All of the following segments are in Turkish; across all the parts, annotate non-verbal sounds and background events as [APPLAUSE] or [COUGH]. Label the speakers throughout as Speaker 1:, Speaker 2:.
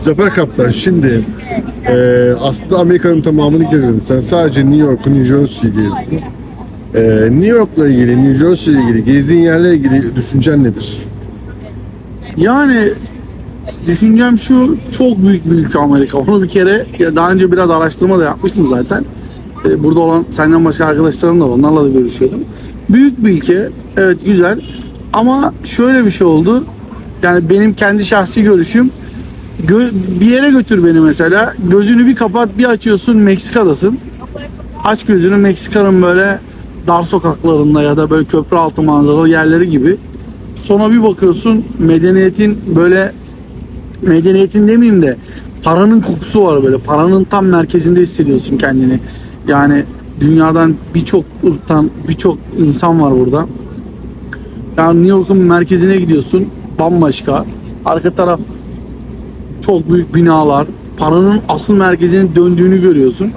Speaker 1: Zafer Kaptan şimdi e, aslında Amerika'nın tamamını gezmedin. Sen sadece New York'u, New Jersey'yi gezdin. E, New York'la ilgili, New Jersey ile ilgili, gezdiğin yerle ilgili düşüncen nedir?
Speaker 2: Yani düşüncem şu çok büyük bir ülke Amerika. Onu bir kere ya daha önce biraz araştırma da yapmıştım zaten. Ee, burada olan senden başka arkadaşlarım da var. Onlarla da görüşüyordum. Büyük bir ülke. Evet güzel. Ama şöyle bir şey oldu. Yani benim kendi şahsi görüşüm gö- bir yere götür beni mesela. Gözünü bir kapat bir açıyorsun Meksika'dasın. Aç gözünü Meksika'nın böyle dar sokaklarında ya da böyle köprü altı manzaralı yerleri gibi. Sonra bir bakıyorsun medeniyetin böyle medeniyetin demeyeyim de paranın kokusu var böyle. Paranın tam merkezinde hissediyorsun kendini. Yani dünyadan birçok ırktan birçok insan var burada. Yani New York'un merkezine gidiyorsun bambaşka. Arka taraf çok büyük binalar. Paranın asıl merkezinin döndüğünü görüyorsun.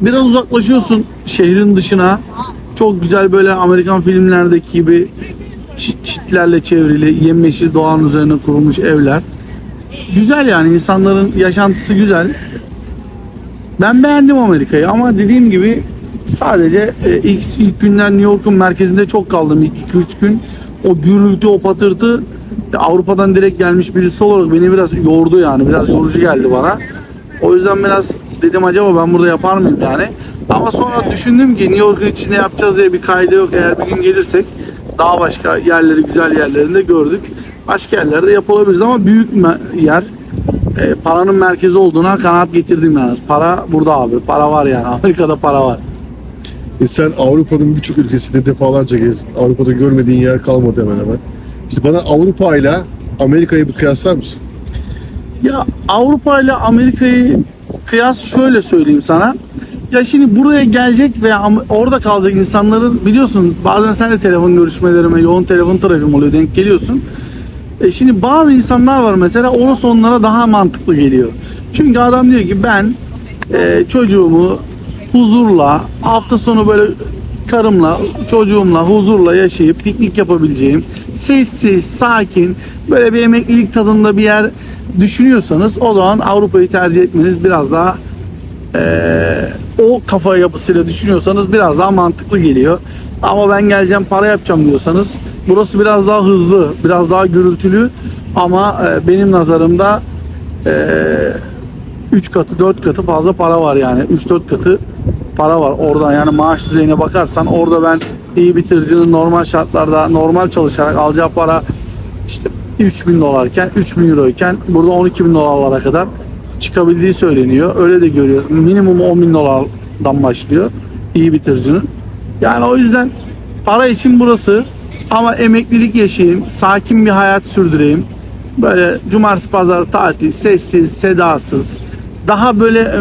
Speaker 2: Biraz uzaklaşıyorsun şehrin dışına. Çok güzel böyle Amerikan filmlerdeki gibi çit- çitlerle çevrili, yemyeşil doğanın üzerine kurulmuş evler. Güzel yani insanların yaşantısı güzel. Ben beğendim Amerika'yı ama dediğim gibi sadece e, ilk, ilk günler New York'un merkezinde çok kaldım. İlk 2-3 gün o gürültü, o patırtı Avrupa'dan direkt gelmiş birisi olarak beni biraz yordu yani. Biraz yorucu geldi bana. O yüzden biraz dedim acaba ben burada yapar mıyım yani. Ama sonra düşündüm ki New York'un içinde yapacağız diye bir kaydı yok. Eğer bir gün gelirsek daha başka yerleri, güzel yerlerinde gördük. Başka yerlerde yapılabiliriz ama büyük yer e, paranın merkezi olduğuna kanaat getirdim yani. Para burada abi. Para var yani. [LAUGHS] Amerika'da para var.
Speaker 1: E, sen Avrupa'nın birçok ülkesinde defalarca gezdin. Avrupa'da görmediğin yer kalmadı hemen hemen. Bana Avrupa ile Amerika'yı bir kıyaslar mısın?
Speaker 2: Ya Avrupa ile Amerika'yı kıyas şöyle söyleyeyim sana. Ya şimdi buraya gelecek ve orada kalacak insanların biliyorsun bazen sen de telefon görüşmelerime yoğun telefon trafiğim oluyor denk geliyorsun. E şimdi bazı insanlar var mesela orası onlara daha mantıklı geliyor. Çünkü adam diyor ki ben e, çocuğumu huzurla hafta sonu böyle karımla çocuğumla huzurla yaşayıp piknik yapabileceğim sessiz sakin böyle bir emeklilik tadında bir yer düşünüyorsanız o zaman Avrupa'yı tercih etmeniz biraz daha eee, o kafa yapısıyla düşünüyorsanız biraz daha mantıklı geliyor. Ama ben geleceğim para yapacağım diyorsanız burası biraz daha hızlı, biraz daha gürültülü ama e, benim nazarımda 3 katı 4 katı fazla para var yani 3-4 katı para var oradan yani maaş düzeyine bakarsan orada ben iyi bitiricinin normal şartlarda normal çalışarak alacağı para işte 3000 dolarken 3000 euroyken burada 12 bin dolarlara kadar çıkabildiği söyleniyor. Öyle de görüyoruz. Minimum 10 bin dolardan başlıyor iyi bitiricinin. Yani o yüzden para için burası ama emeklilik yaşayayım, sakin bir hayat sürdüreyim. Böyle cumartesi pazar tatil, sessiz, sedasız, daha böyle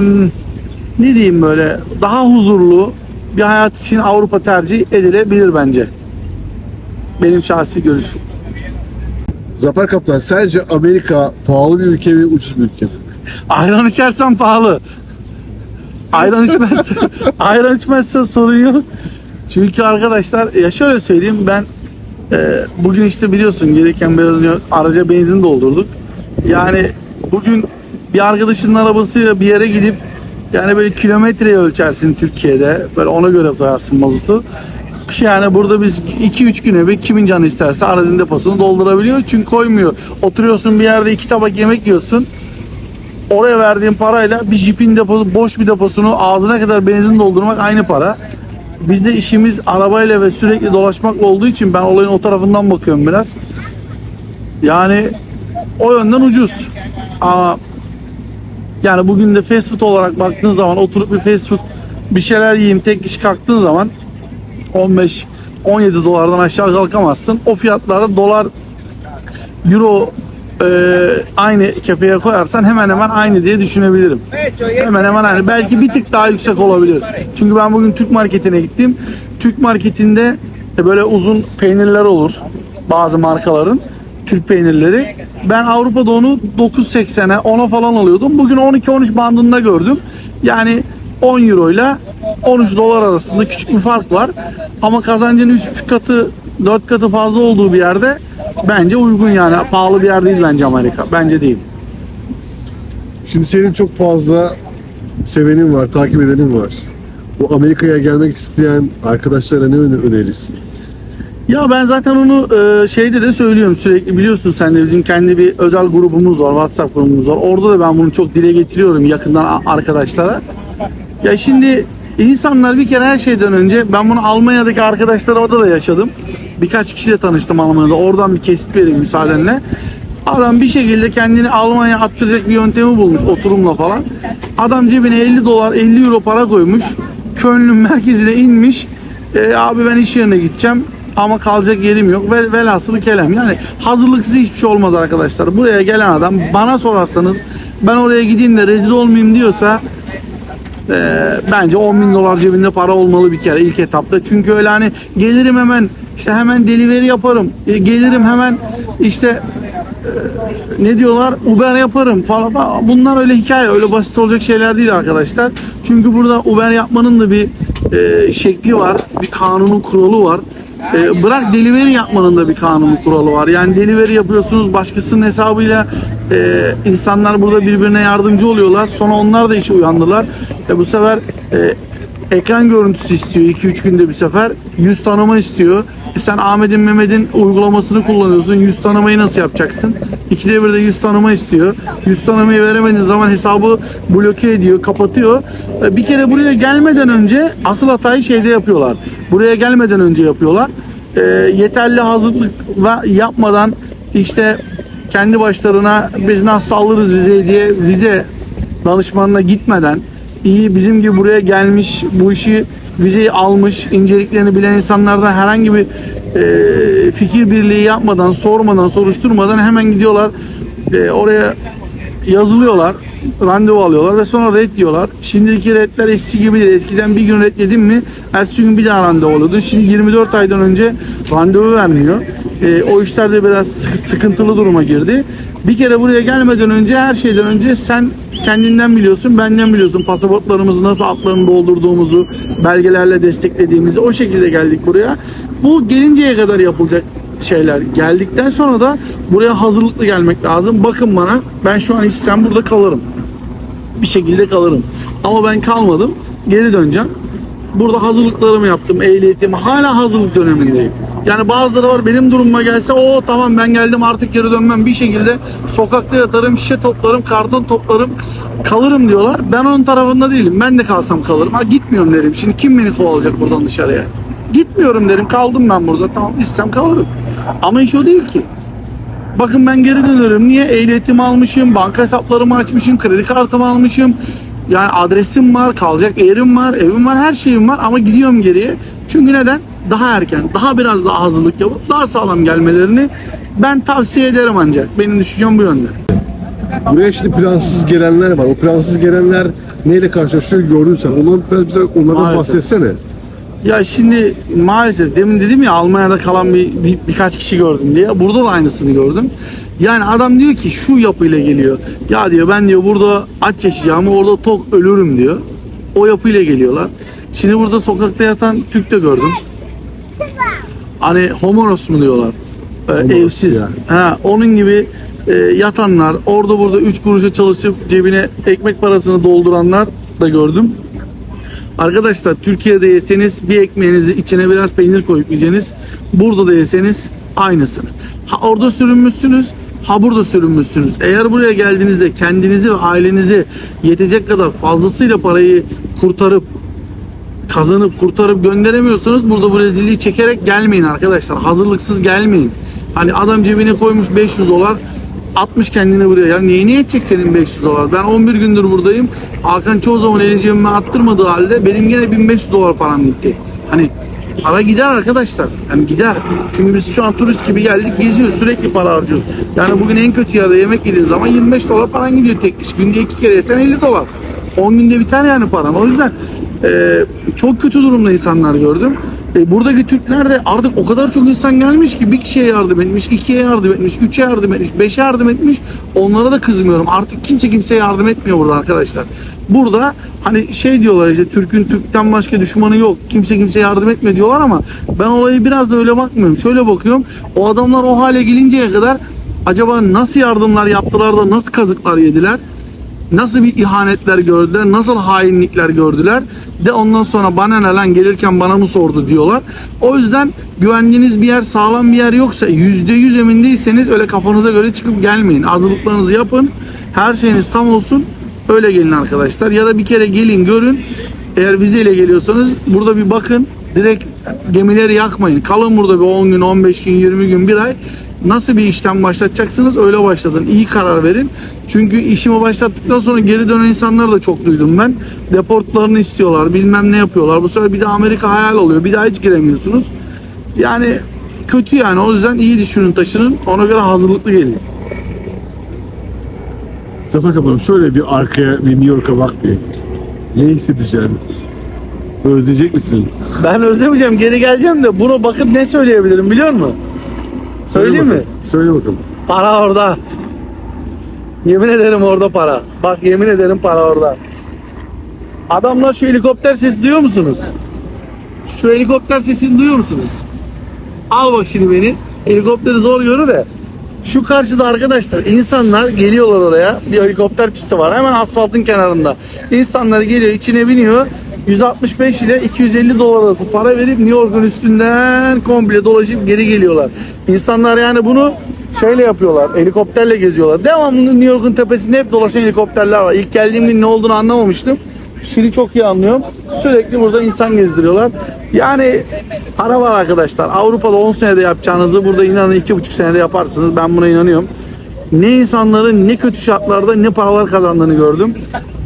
Speaker 2: ne diyeyim böyle daha huzurlu bir hayat için Avrupa tercih edilebilir bence. Benim şahsi görüşüm.
Speaker 1: Zafer Kaptan sence Amerika pahalı bir ülke mi ucuz bir ülke mi?
Speaker 2: Ayran içersen pahalı. Ayran içmezse [LAUGHS] ayran içmezse sorun yok. Çünkü arkadaşlar ya şöyle söyleyeyim ben e, bugün işte biliyorsun gereken biraz önce araca benzin doldurduk. Yani bugün bir arkadaşının arabasıyla bir yere gidip yani böyle kilometreyi ölçersin Türkiye'de. Böyle ona göre koyarsın mazotu. Yani burada biz 2-3 güne bir kimin canı isterse aracın deposunu doldurabiliyor. Çünkü koymuyor. Oturuyorsun bir yerde iki tabak yemek yiyorsun oraya verdiğin parayla bir jipin deposu, boş bir deposunu ağzına kadar benzin doldurmak aynı para. Bizde işimiz arabayla ve sürekli dolaşmakla olduğu için ben olayın o tarafından bakıyorum biraz. Yani o yönden ucuz. Ama yani bugün de fast food olarak baktığın zaman oturup bir fast food bir şeyler yiyeyim tek kişi kalktığın zaman 15 17 dolardan aşağı kalkamazsın. O fiyatlarda dolar euro e, aynı kefeye koyarsan hemen hemen aynı diye düşünebilirim. Hemen hemen aynı. Belki bir tık daha yüksek olabilir. Çünkü ben bugün Türk marketine gittim. Türk marketinde böyle uzun peynirler olur. Bazı markaların. Türk peynirleri. Ben Avrupa'da onu 9.80'e 10'a falan alıyordum. Bugün 12-13 bandında gördüm. Yani 10 euro ile 13 dolar arasında küçük bir fark var. Ama kazancın 3,5 katı 4 katı fazla olduğu bir yerde bence uygun yani. Pahalı bir yer değil bence Amerika. Bence değil.
Speaker 1: Şimdi senin çok fazla sevenin var, takip edenin var. Bu Amerika'ya gelmek isteyen arkadaşlara ne öne- önerirsin?
Speaker 2: Ya ben zaten onu e, şeyde de söylüyorum sürekli biliyorsun sen de bizim kendi bir özel grubumuz var WhatsApp grubumuz var. Orada da ben bunu çok dile getiriyorum yakından arkadaşlara. Ya şimdi insanlar bir kere her şeyden önce ben bunu Almanya'daki arkadaşlarımda da yaşadım. Birkaç kişiyle tanıştım Almanya'da. Oradan bir kesit vereyim müsaadenle. Adam bir şekilde kendini Almanya'ya attıracak bir yöntemi bulmuş oturumla falan. Adam cebine 50 dolar 50 euro para koymuş. Köln'ün merkezine inmiş. E, abi ben iş yerine gideceğim ama kalacak yerim yok. Ve velhasılı kelam. Yani hazırlıksız hiçbir şey olmaz arkadaşlar. Buraya gelen adam bana sorarsanız ben oraya gideyim de rezil olmayayım diyorsa ee, bence 10 bin dolar cebinde para olmalı bir kere ilk etapta. Çünkü öyle hani gelirim hemen işte hemen delivery yaparım. E, gelirim hemen işte e, ne diyorlar Uber yaparım falan. Bunlar öyle hikaye öyle basit olacak şeyler değil arkadaşlar. Çünkü burada Uber yapmanın da bir e, şekli var. Bir kanunu kuralı var. E, bırak delivery yapmanın da bir kanunu kuralı var. Yani delivery yapıyorsunuz başkasının hesabıyla e, insanlar burada birbirine yardımcı oluyorlar. Sonra onlar da işe uyandılar. E, bu sefer e, ekran görüntüsü istiyor 2-3 günde bir sefer. Yüz tanıma istiyor. E sen Ahmet'in Mehmet'in uygulamasını kullanıyorsun. Yüz tanımayı nasıl yapacaksın? İkide bir de yüz tanıma istiyor. Yüz tanımayı veremediğin zaman hesabı bloke ediyor, kapatıyor. E, Bir kere buraya gelmeden önce asıl hatayı şeyde yapıyorlar. Buraya gelmeden önce yapıyorlar. E, yeterli hazırlık yapmadan işte kendi başlarına biz nasıl alırız vizeyi diye vize danışmanına gitmeden iyi bizim gibi buraya gelmiş bu işi vizeyi almış inceliklerini bilen insanlardan herhangi bir e, fikir birliği yapmadan sormadan soruşturmadan hemen gidiyorlar e, oraya yazılıyorlar randevu alıyorlar ve sonra red diyorlar. Şimdiki redler eski gibi değil. Eskiden bir gün red yedin mi ertesi gün bir daha randevu alıyordun. Şimdi 24 aydan önce randevu vermiyor. E, o işler de biraz sıkı- sıkıntılı duruma girdi. Bir kere buraya gelmeden önce her şeyden önce sen kendinden biliyorsun, benden biliyorsun. Pasaportlarımızı nasıl altlarını doldurduğumuzu, belgelerle desteklediğimizi o şekilde geldik buraya. Bu gelinceye kadar yapılacak şeyler. Geldikten sonra da buraya hazırlıklı gelmek lazım. Bakın bana ben şu an istesem burada kalırım. Bir şekilde kalırım. Ama ben kalmadım. Geri döneceğim. Burada hazırlıklarımı yaptım, ehliyetimi. Hala hazırlık dönemindeyim. Yani bazıları var benim durumuma gelse o tamam ben geldim artık geri dönmem bir şekilde sokakta yatarım, şişe toplarım, karton toplarım, kalırım diyorlar. Ben onun tarafında değilim. Ben de kalsam kalırım. Ha gitmiyorum derim. Şimdi kim beni kovalayacak buradan dışarıya? Gitmiyorum derim. Kaldım ben burada. Tamam istem kalırım. Ama iş o değil ki. Bakın ben geri dönüyorum. Niye? Ehliyetimi almışım, banka hesaplarımı açmışım, kredi kartımı almışım. Yani adresim var, kalacak yerim var, evim var, her şeyim var ama gidiyorum geriye. Çünkü neden? Daha erken, daha biraz daha hazırlık yapıp daha sağlam gelmelerini ben tavsiye ederim ancak. Benim düşüncem bu yönde.
Speaker 1: Buraya şimdi plansız gelenler var. O plansız gelenler neyle karşılaşıyor gördün sen. Biraz bize onlardan
Speaker 2: Maalesef.
Speaker 1: bahsetsene.
Speaker 2: Ya şimdi maalesef demin dedim ya Almanya'da kalan bir, bir- birkaç kişi gördüm diye. Burada da aynısını gördüm. Yani adam diyor ki şu yapıyla geliyor. Ya diyor ben diyor burada aç yaşayacağım orada tok ölürüm diyor. O yapıyla geliyorlar. Şimdi burada sokakta yatan Türk de gördüm. Hani homoros mu diyorlar? Ee,
Speaker 1: Homoros
Speaker 2: evsiz.
Speaker 1: yani.
Speaker 2: Ha, onun gibi e, yatanlar, orada burada 3 kuruşa çalışıp cebine ekmek parasını dolduranlar da gördüm. Arkadaşlar Türkiye'de yeseniz bir ekmeğinizi içine biraz peynir koyup yiyeceğiniz. Burada da yeseniz aynısını. Ha orada sürünmüşsünüz, ha burada sürünmüşsünüz. Eğer buraya geldiğinizde kendinizi ve ailenizi yetecek kadar fazlasıyla parayı kurtarıp kazanıp kurtarıp gönderemiyorsanız burada bu rezilliği çekerek gelmeyin arkadaşlar. Hazırlıksız gelmeyin. Hani adam cebine koymuş 500 dolar 60 kendini buraya. Ya niye edecek senin 500 dolar? Ben 11 gündür buradayım. Hakan çoğu zaman eli cebime attırmadığı halde benim gene 1500 dolar param gitti. Hani para gider arkadaşlar. Yani gider. Çünkü biz şu an turist gibi geldik geziyoruz. Sürekli para harcıyoruz. Yani bugün en kötü yerde yemek yediğin zaman 25 dolar paran gidiyor tek kişi. Günde iki kere yesen 50 dolar. 10 günde biter yani paran. O yüzden e, çok kötü durumda insanlar gördüm. E, buradaki Türkler de artık o kadar çok insan gelmiş ki bir kişiye yardım etmiş, ikiye yardım etmiş, üçe yardım etmiş, beşe yardım etmiş. Onlara da kızmıyorum. Artık kimse kimseye yardım etmiyor burada arkadaşlar. Burada hani şey diyorlar işte Türk'ün Türk'ten başka düşmanı yok. Kimse kimseye yardım etmiyor diyorlar ama ben olayı biraz da öyle bakmıyorum. Şöyle bakıyorum. O adamlar o hale gelinceye kadar acaba nasıl yardımlar yaptılar da nasıl kazıklar yediler? Nasıl bir ihanetler gördüler, nasıl hainlikler gördüler de ondan sonra bana ne lan gelirken bana mı sordu diyorlar. O yüzden güvendiğiniz bir yer, sağlam bir yer yoksa %100 emin değilseniz öyle kafanıza göre çıkıp gelmeyin. Hazırlıklarınızı yapın. Her şeyiniz tam olsun. Öyle gelin arkadaşlar. Ya da bir kere gelin görün. Eğer vizeyle geliyorsanız burada bir bakın. Direkt gemileri yakmayın. Kalın burada bir 10 gün, 15 gün, 20 gün, bir ay. Nasıl bir işlem başlatacaksınız öyle başladın. İyi karar verin. Çünkü işimi başlattıktan sonra geri dönen insanları da çok duydum ben. Deportlarını istiyorlar, bilmem ne yapıyorlar. Bu sefer bir de Amerika hayal oluyor. Bir daha hiç giremiyorsunuz. Yani kötü yani. O yüzden iyi düşünün taşının. Ona göre hazırlıklı gelin.
Speaker 1: Zafer Kaplan şöyle bir arkaya bir New York'a bak bir. Ne hissedeceksin? Özleyecek misin?
Speaker 2: Ben özlemeyeceğim. Geri geleceğim de buna bakıp ne söyleyebilirim biliyor musun? Söyleyeyim mi?
Speaker 1: Söyle bakalım.
Speaker 2: Para orada. Yemin ederim orada para. Bak yemin ederim para orada. Adamlar şu helikopter sesi duyuyor musunuz? Şu helikopter sesini duyuyor musunuz? Al bak şimdi beni. Helikopteri zor görür de. Şu karşıda arkadaşlar insanlar geliyorlar oraya. Bir helikopter pisti var hemen asfaltın kenarında. İnsanlar geliyor içine biniyor. 165 ile 250 dolar arası para verip New York'un üstünden komple dolaşıp geri geliyorlar. İnsanlar yani bunu şeyle yapıyorlar. Helikopterle geziyorlar. Devamlı New York'un tepesinde hep dolaşan helikopterler var. İlk geldiğim gün ne olduğunu anlamamıştım. Şimdi çok iyi anlıyorum. Sürekli burada insan gezdiriyorlar. Yani para var arkadaşlar. Avrupa'da 10 senede yapacağınızı burada inanın 2,5 senede yaparsınız. Ben buna inanıyorum. Ne insanların ne kötü şartlarda ne paralar kazandığını gördüm.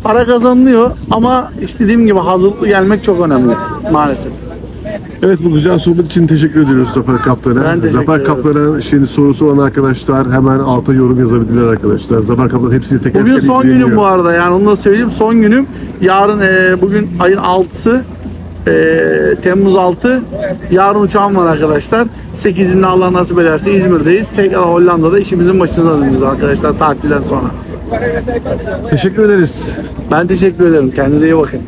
Speaker 2: Para kazanılıyor ama işte dediğim gibi hazırlıklı gelmek çok önemli maalesef.
Speaker 1: Evet bu güzel sohbet için teşekkür ediyoruz Zafer Kaptan'a.
Speaker 2: Ben teşekkür
Speaker 1: Zafer
Speaker 2: ederim.
Speaker 1: Kaptan'a şimdi sorusu olan arkadaşlar hemen alta yorum yazabilirler arkadaşlar. Zafer Kaptan hepsini teker
Speaker 2: Bugün
Speaker 1: teker
Speaker 2: son günüm bu arada yani onu da söyleyeyim son günüm. Yarın e, bugün ayın 6'sı e, Temmuz 6 yarın uçağım var arkadaşlar 8'inde Allah nasip ederse İzmir'deyiz tekrar Hollanda'da işimizin başına döneceğiz arkadaşlar tatilden sonra
Speaker 1: Teşekkür ederiz.
Speaker 2: ben teşekkür ederim kendinize iyi bakın